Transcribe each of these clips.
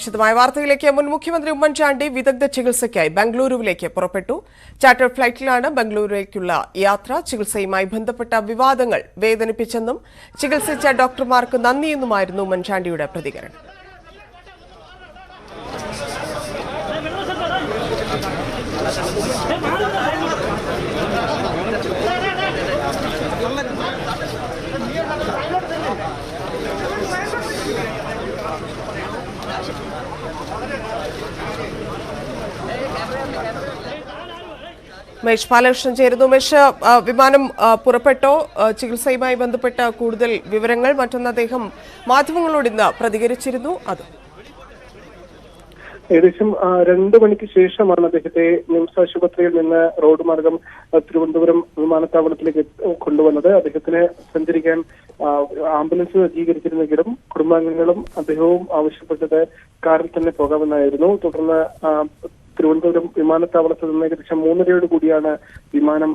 വിശദമായ വാർത്തയിലേക്ക് മുൻ മുഖ്യമന്ത്രി ഉമ്മൻചാണ്ടി വിദഗ്ധ ചികിത്സയ്ക്കായി ബംഗളൂരുവിലേക്ക് പുറപ്പെട്ടു. ചാർട്ടർ ഫ്ളൈറ്റിലാണ് ബംഗളൂരുവിലേക്കുള്ള യാത്ര. ചികിത്സയുമായി ബന്ധപ്പെട്ട വിവാദങ്ങൾ വേദനിപ്പിച്ചെന്നും ചികിത്സിച്ച ഡോക്ടർമാർക്ക് നന്ദിയെന്നുമായിരുന്നു ഉമ്മൻചാണ്ടിയുടെ പ്രതികരണം. ഉമേഷ് ബാലകൃഷ്ണൻ ചേരുന്നു. മേഷ് വിമാനം പുറപ്പെട്ടോ? ചികിത്സയുമായി ബന്ധപ്പെട്ട കൂടുതൽ വിവരങ്ങൾ മറ്റൊന്ന് അദ്ദേഹം മാധ്യമങ്ങളോട് ഇന്ന് പ്രതികരിച്ചിരുന്നു. അത്. ഏകദേശം രണ്ടു മണിക്ക് ശേഷമാണ് അദ്ദേഹത്തെ നിംസ് ആശുപത്രിയിൽ നിന്ന് റോഡ് മാർഗം തിരുവനന്തപുരം വിമാനത്താവളത്തിലേക്ക് കൊണ്ടുവന്നത്. അദ്ദേഹത്തിന് സഞ്ചരിക്കാൻ ആംബുലൻസ് സജ്ജീകരിച്ചിരുന്നെങ്കിലും കുടുംബാംഗങ്ങളും അദ്ദേഹവും ആവശ്യപ്പെട്ടത് കാറിൽ തന്നെ പോകാമെന്നായിരുന്നു. തുടർന്ന് തിരുവനന്തപുരം വിമാനത്താവളത്തിൽ നിന്ന് ഏകദേശം മൂന്നരയോട് കൂടിയാണ് വിമാനം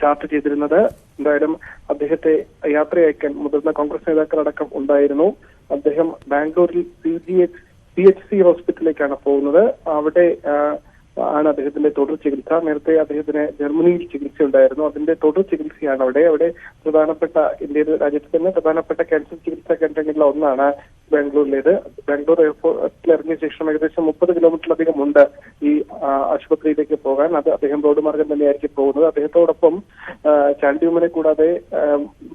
ചാർട്ട് ചെയ്തിരുന്നത്. എന്തായാലും അദ്ദേഹത്തെ യാത്രയയക്കാൻ മുതിർന്ന കോൺഗ്രസ് നേതാക്കളടക്കം ഉണ്ടായിരുന്നു. അദ്ദേഹം ബാംഗ്ലൂരിൽ C G H P H C ഹോസ്പിറ്റലിലേക്കാണ് പോകുന്നത്. അവിടെ ആണ് അദ്ദേഹത്തിന്റെ തുടർ ചികിത്സ. നേരത്തെ അദ്ദേഹത്തിന് ജർമ്മനിയിൽ ചികിത്സ ഉണ്ടായിരുന്നു അതിന്റെ തുടർ ചികിത്സയാണ് അവിടെ. അവിടെ പ്രധാനപ്പെട്ട ഇന്ത്യയുടെ രാജ്യത്ത് തന്നെ പ്രധാനപ്പെട്ട ക്യാൻസർ ചികിത്സാ കേന്ദ്രങ്ങളിൽ ഒന്നാണ് ബാംഗ്ലൂരിലേത്. ബാംഗ്ലൂർ എയർപോർട്ടിൽ ഇറങ്ങിയ ശേഷം ഏകദേശം മുപ്പത് കിലോമീറ്ററിലധികം ഉണ്ട് ഈ ആശുപത്രിയിലേക്ക് പോകാൻ. അത് അദ്ദേഹം റോഡ് മാർഗം തന്നെയായിരിക്കും പോകുന്നത്. അദ്ദേഹത്തോടൊപ്പം ചാണ്ടിയുമനെ കൂടാതെ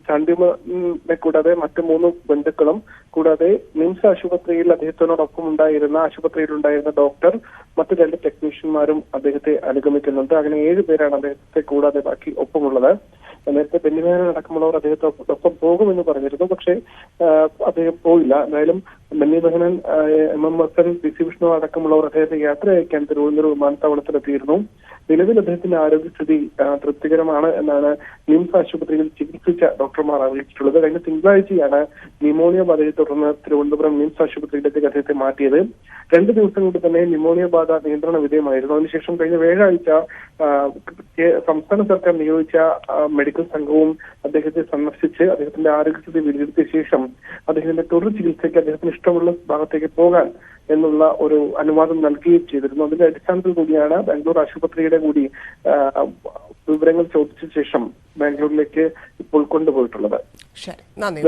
ചാണ്ടിയുമ്മനെ കൂടാതെ മറ്റു മൂന്ന് ബന്ധുക്കളും കൂടാതെ നിംസ് ആശുപത്രിയിൽ അദ്ദേഹത്തിനോടൊപ്പം ഉണ്ടായിരുന്ന ആശുപത്രിയിൽ ഉണ്ടായിരുന്ന ഡോക്ടർ മറ്റു രണ്ട് ടെക്നീഷ്യന്മാരും അദ്ദേഹത്തെ അനുഗമിക്കുന്നുണ്ട്. അങ്ങനെ ഏഴ് പേരാണ് അദ്ദേഹത്തെ കൂടാതെ ബാക്കി ഒപ്പമുള്ളത്. നേരത്തെ ബെന്നിമേനൻ അടക്കമുള്ളവർ അദ്ദേഹത്തോടൊപ്പം പോകുമെന്ന് പറഞ്ഞിരുന്നു. പക്ഷേ അദ്ദേഹം പോയില്ല. എന്തായാലും Benny Behanan M. M. Hassan P. C. Vishnu അടക്കമുള്ളവർ അദ്ദേഹത്തെ യാത്ര അയക്കാൻ തിരുവനന്തപുരം വിമാനത്താവളത്തിലെത്തിയിരുന്നു. നിലവിൽ അദ്ദേഹത്തിന്റെ ആരോഗ്യസ്ഥിതി തൃപ്തികരമാണ് എന്നാണ് നിംസ് ആശുപത്രിയിൽ ചികിത്സിച്ച ഡോക്ടർമാർ അറിയിച്ചിട്ടുള്ളത്. കഴിഞ്ഞ തിങ്കളാഴ്ചയാണ് ന്യൂമോണിയ ബാധയെ തുടർന്ന് തിരുവനന്തപുരം നിംസ് ആശുപത്രിയിലേക്ക് അദ്ദേഹത്തെ മാറ്റിയത്. രണ്ട് ദിവസം കൊണ്ട് തന്നെ ന്യൂമോണിയ ബാധ നിയന്ത്രണ വിധേയമായിരുന്നു. അതിനുശേഷം കഴിഞ്ഞ വ്യാഴാഴ്ച സംസ്ഥാന സർക്കാർ നിയോഗിച്ച മെഡിക്കൽ സംഘവും അദ്ദേഹത്തെ സന്ദർശിച്ച് അദ്ദേഹത്തിന്റെ ആരോഗ്യസ്ഥിതി വിലയിരുത്തിയ ശേഷം അദ്ദേഹത്തിന്റെ തുടർ ചികിത്സയ്ക്ക് അദ്ദേഹത്തിന് ഇഷ്ടമുള്ള ഭാഗത്തേക്ക് പോകാൻ എന്നുള്ള ഒരു അനുവാദം നൽകുകയും ചെയ്തിരുന്നു. അതിന്റെ അടിസ്ഥാനത്തിൽ കൂടിയാണ് ബാംഗ്ലൂർ ആശുപത്രിയുടെ കൂടി വിവരങ്ങൾ ചോദിച്ച ശേഷം ബാംഗ്ലൂരിലേക്ക് ഇപ്പോൾ കൊണ്ടുപോയിട്ടുള്ളത്. ശരി. നന്ദി